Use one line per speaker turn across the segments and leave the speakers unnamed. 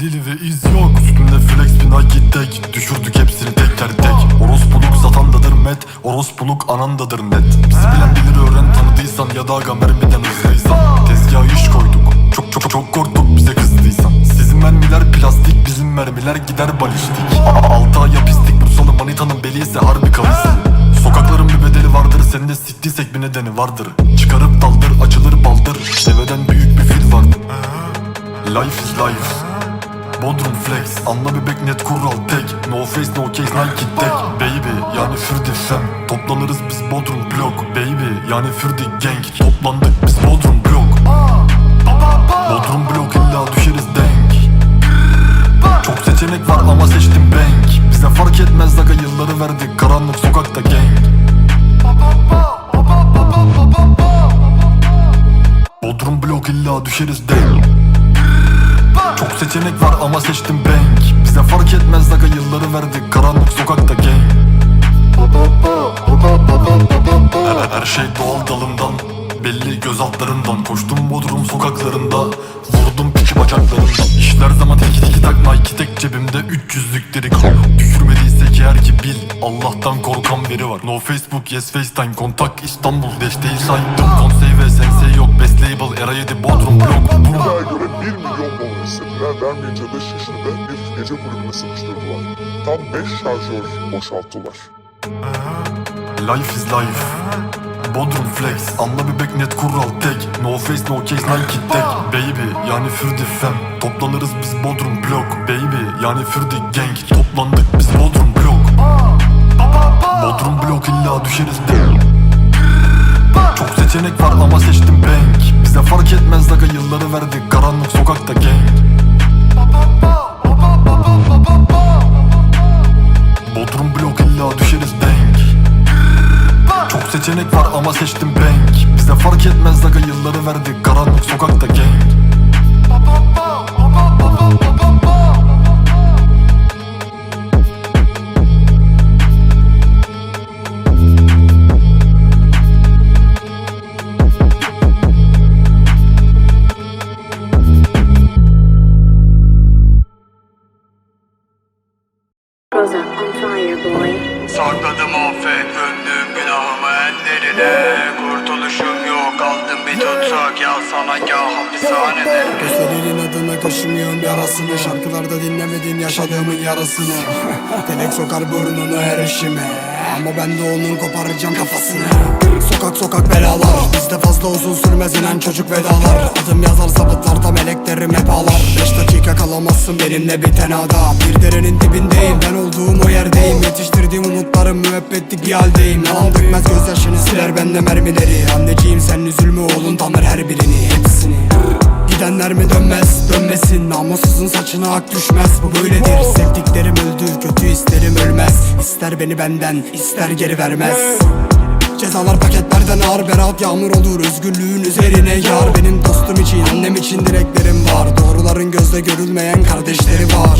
Delili ve iz yok. Üstümde flex bina gittik Düşürdük hepsini teker tek. Orospuluk satandadır met. Orospuluk anandadır net. Bizi bilen bilir öğren tanıdıysan Ya da aga mermiden hızlıysan. Tezgaha iş koyduk. Çok çok çok korktuk bize kızdıysan. Sizin mermiler plastik Bizim mermiler gider balistik. Altı aya pislik Bursalı manitanın beli ise harbi kalırsın Sokakların bir bedeli vardır Seni de siktiysek bir nedeni vardır. Çıkarıp daldır açılır baldır. Deveden büyük bir fil vardır. Life is life. Bodrum flex Anla bebek net kural tek. No face no case Nike tek. Baby yani Fürdi fem Toplanırız biz Bodrum blok Baby yani Fürdi gang. Toplandık biz Bodrum blok Bodrum blok illa düşeriz denk. Çok seçenek var ama seçtim bank. Bize fark etmez aga yılları verdik. Karanlık sokakta gang. Bodrum blok illa düşeriz denk çok seçenek var ama seçtim bank Bize fark etmez aga yılları verdik Karanlık sokakta gang her, her şey doğal dalından Belli göz altlarından. Koştum Bodrum sokaklarında Vurdum piki bacaklarından. İşler zaman teki tiki tak Nike tek cebimde 300'lük derik Düşürmediysek eğer ki bil Allah'tan korkan biri var. No Facebook yes FaceTime Kontak İstanbul Desteği saydım. Konsey ve Best label Era 7 Bodrum Blok.
İddiaya göre 1 milyon dolar istediler. Vermeyince de Şişli'de bir gece kulübüne sıkıştırdılar. Tam 5 şarjör boşalttılar.
Life is life. Bodrum flex. Anla bebek net kural tek. No face no case Nike tek. Baby yani Fürdi fem. Toplanırız biz Bodrum blok. Baby yani Fürdi gang. Toplandık biz Bodrum blok. Bodrum blok illa düşeriz Çok seçenek var ama seçtim bank Bize fark etmez aga yılları verdik. Karanlık sokakta gang Bodrum blok illa düşeriz denk. Çok seçenek var ama seçtim bank Bize fark etmez aga yılları verdik. Karanlık sokakta gang
Goes up on fire, boy.
Sakladım affet gönlüm günahımı ellerine Kurtuluşum yok aldım bir tutsak. Ya sana ya hapishanede.
Gözlerinin adına kaşımıyorum yarasını. Şarkılarda dinlemedin yaşadığımın yarasını. Telek sokar burnunu her işime. Ama ben de onun koparacağım kafasını Sokak sokak belalar. Bizde fazla uzun sürmez inen çocuk vedalar. Adım yazar sabıtlarda meleklerim hep ağlar. Beş dakika kalamazsın benimle bir tenada. Bir derenin dibindeyim ben olduğum o yerdeyim. Yetiştirdiğim umutlarım müebbetlik bir haldeyim. Yalan dökmez gözyaşını siler bende mermileri. Anneciğim sen üzülme oğlun tanır her birini Hepsini. Gidenler mi dönmez dönmesin. Namussuzun saçına ak düşmez. Bu böyledir. Sevdiklerim öldü kötü isterim ölmez. İster beni benden ister geri vermez Cezalar paketlerden ağır berat yağmur olur Özgürlüğün üzerine yar. Benim dostum için annem için dileklerim var. Doğruların gözle görülmeyen kardeşleri var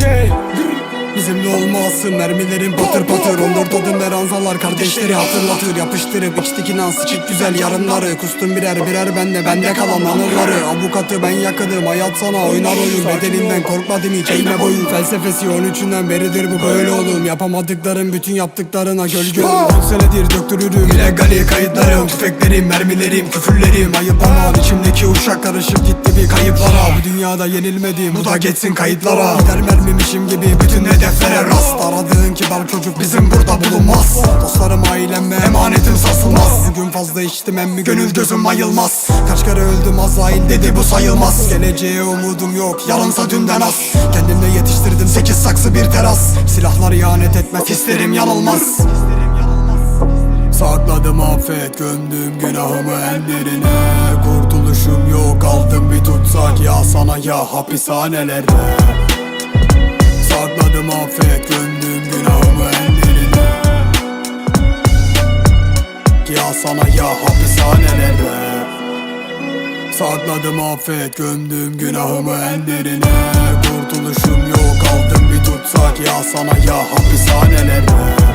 Bizimle olmasın mermilerin patır patır. Onur tadım ve ranzalar kardeşleri hatırlatır. Yapıştırıp içtik inan sıçık güzel yarınları. Kustum birer birer bende bende kalan anıları. Avukatı ben yakınım hayat sana oynar oyun. Bedelinden korkmadım hiç eğme boyun. Felsefesi 13'ünden beridir bu böyle oğlum. Yapamadıklarım bütün yaptıklarına gölge olur 10 senedir döktürürüm illegali kayıtlarım Tüfeklerim mermilerim küfürlerim. Ayıp aman içimdeki uşak karışıp gitti bir kayıplara. Bu dünyada yenilmedim bu da geçsin kayıtlara. Gider mermimişim gibi bütün hedeflere rast Aradığın kibar çocuk bizim burada bulunmaz. Dostlarım ailem emanetim sarsılmaz. Bugün fazla içtim emmi gönül gözüm ayılmaz. Kaç kere öldüm Azrail dedi bu sayılmaz. Geleceğe umudum yok yarınsa dünden az. Kendimle yetiştirdim sekiz saksı bir teras. Silahlar ihanet etmez hislerim yanılmaz. Sakladım affet gömdüm günahımı en derine. Kurtuluşum yok aldım bir tutsak ya sana ya hapishanelerde Sakladım affet gömdüm günahımı en derine Ya sana ya hapishanelerde Sakladım affet gömdüm günahımı en Kurtuluşum yok aldım bir tutsak. Ya sana ya hapishanelerde